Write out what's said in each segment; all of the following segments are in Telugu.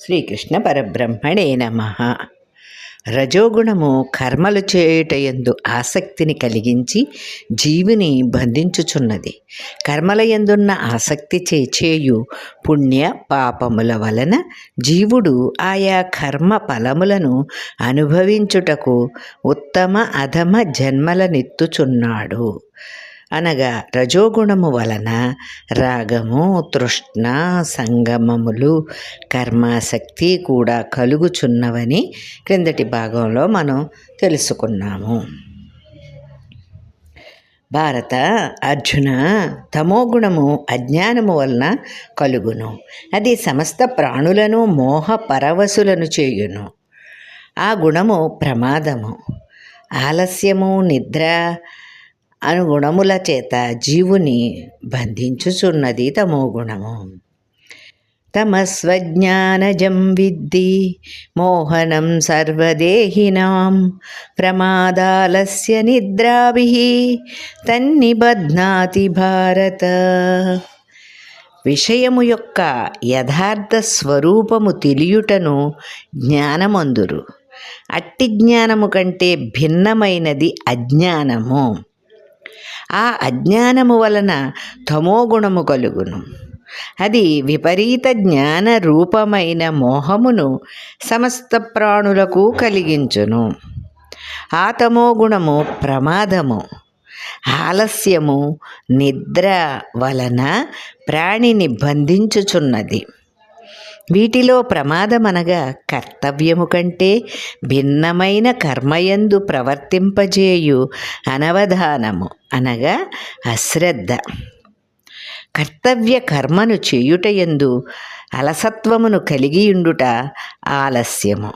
శ్రీకృష్ణ పరబ్రహ్మణే నమ. రజోగుణము కర్మలు చేయుటయందు ఆసక్తిని కలిగించి జీవిని బంధించుచున్నది. కర్మల యందున్న ఆసక్తి చేచేయు పుణ్య పాపముల వలన జీవుడు ఆయా కర్మ ఫలములను అనుభవించుటకు ఉత్తమ అధమ జన్మలనెత్తుచున్నాడు. అనగా రజోగుణము వలన రాగము తృష్ణ సంగమములు కర్మాసక్తి కూడా కలుగుచున్నవని క్రిందటి భాగంలో మనం తెలుసుకున్నాము. భారత అర్జున తమోగుణము అజ్ఞానము వలన కలుగును. అది సమస్త ప్రాణులను మోహ పరవశులను చేయును. ఆ గుణము ప్రమాదము. ఆలస్యము నిద్ర అనుగుణముల చేత జీవుని బంధించుచున్నది తమో గుణము. తమస్వజ్ఞానజం విద్ది మోహనం సర్వదేహినాం ప్రమాదాలస్య నిద్రాభి తన్నిబధ్నాతి భారత. విషయము యొక్క యథార్థ స్వరూపము తెలియుటను జ్ఞానమందురు. అట్టి జ్ఞానము కంటే భిన్నమైనది అజ్ఞానము. ఆ అజ్ఞానము వలన తమోగుణము కలుగును. అది విపరీత జ్ఞాన రూపమైన మోహమును సమస్త ప్రాణులకు కలిగించును. ఆ తమోగుణము ప్రమాదము ఆలస్యము నిద్ర వలన ప్రాణిని బంధించుచున్నది. వీటిలో ప్రమాదమనగా కర్తవ్యము కంటే భిన్నమైన కర్మయందు ప్రవర్తింపజేయు అనవధానము అనగా అశ్రద్ధ. కర్తవ్య కర్మను చేయుటయందు అలసత్వమును కలిగియుండుట ఆలస్యము.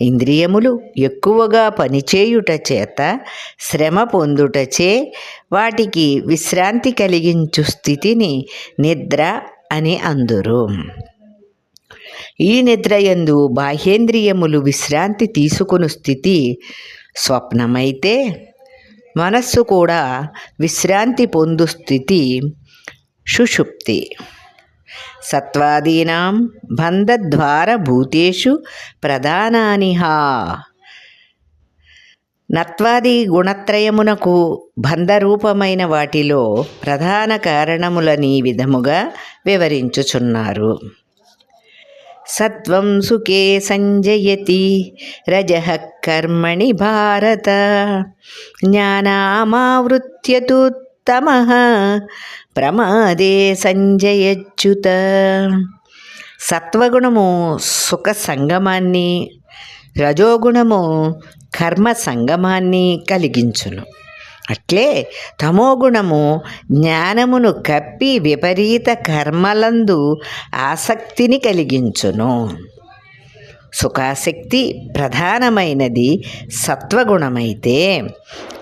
ఇంద్రియములు ఎక్కువగా పనిచేయుట చేత శ్రమ పొందుటచే వాటికి విశ్రాంతి కలిగించు స్థితిని నిద్ర అని అందురు. ఈ నిద్రయందు బాహ్యేంద్రియములు విశ్రాంతి తీసుకుని స్థితి స్వప్నమైతే మనస్సు కూడా విశ్రాంతి పొందు స్థితి సుషుప్తి. సత్వాదీనాం బంధద్వార భూతేషు ప్రధానానిహా నత్వాది గుణత్రయమునకు బంధరూపమైన వాటిలో ప్రధాన కారణములని విధముగా వివరించుచున్నారు. సత్వం సుఖే సంజయతి రజ కర్మణి భారత. జ్ఞానామావృత్యతు తమ ప్రమాదే సంజయచ్యుత. సత్వగుణము సుఖ సంగమాన్ని రజోగుణము కర్మ సంగమాన్ని కలిగించును. అట్లే తమోగుణము జ్ఞానమును కప్పి విపరీత కర్మలందు ఆసక్తిని కలిగించును. సుఖాసక్తి ప్రధానమైనది సత్వగుణమైతే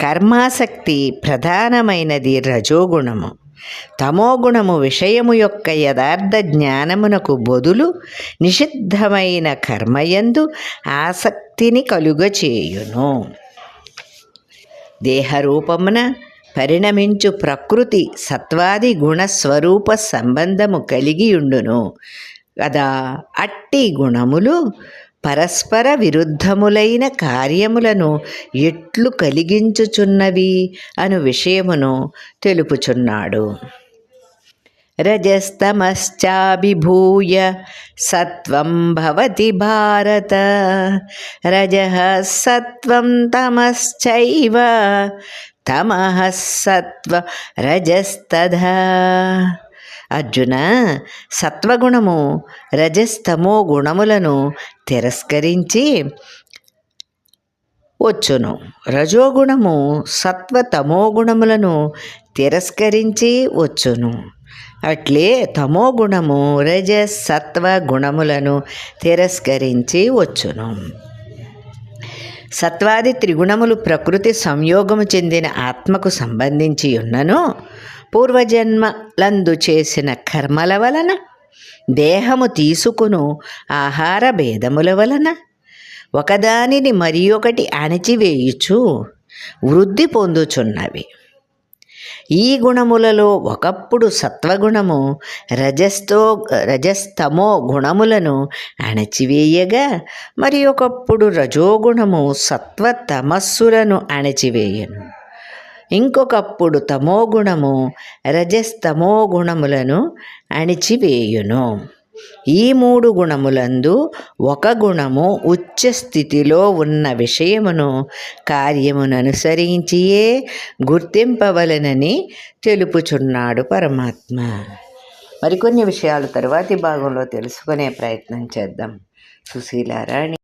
కర్మాసక్తి ప్రధానమైనది రజోగుణము. తమోగుణము విషయము యొక్క యథార్థ జ్ఞానమునకు బదులు నిషిద్ధమైన కర్మయందు ఆసక్తిని కలుగచేయును. దేహరూపమున పరిణమించు ప్రకృతి సత్వాది గుణస్వరూప సంబంధము కలిగియుండును. కదా అట్టి గుణములు పరస్పర విరుద్ధములైన కార్యములను ఎట్లు కలిగించుచున్నవి అను విషయమును తెలుపుచున్నాడు. రజస్తమశ్చాభిభూయ సత్వం భవతి భారత రజ సత్వం తమశ్చైవ తమః సత్వ రజస్తధ అర్జున సత్వగుణము రజస్తమో గుణములను తిరస్కరించి వచ్చును. రజోగుణము సత్వతమో గుణములను తిరస్కరించి వచ్చును. అట్లే తమో గుణము రజసత్వ గుణములను తిరస్కరించి వచ్చును. సత్వాది త్రిగుణములు ప్రకృతి సంయోగము చెందిన ఆత్మకు సంబంధించి ఉన్నను. పూర్వజన్మలందు చేసిన కర్మల వలన దేహము తీసుకును ఆహార భేదముల వలన ఒకదానిని మరి ఒకటి అణిచివేయుచు వృద్ధి పొందుచున్నవి. ఈ గుణములలో ఒకప్పుడు సత్వగుణము రజస్తో రజస్తమో గుణములను అణచివేయగా మరి ఒకప్పుడు రజోగుణము సత్వ తమస్సులను అణచివేయను. ఇంకొకప్పుడు తమోగుణము రజస్తమో గుణములను అణిచివేయును. ఈ మూడు గుణములందు ఒక గుణము ఉచ్చ స్థితిలో ఉన్న విషయమును కార్యమును అనుసరించియే గుర్తింపవలనని తెలుపుచున్నాడు పరమాత్మ. మరికొన్ని విషయాలు తరువాతి భాగంలో తెలుసుకునే ప్రయత్నం చేద్దాం. సుశీలారాణి.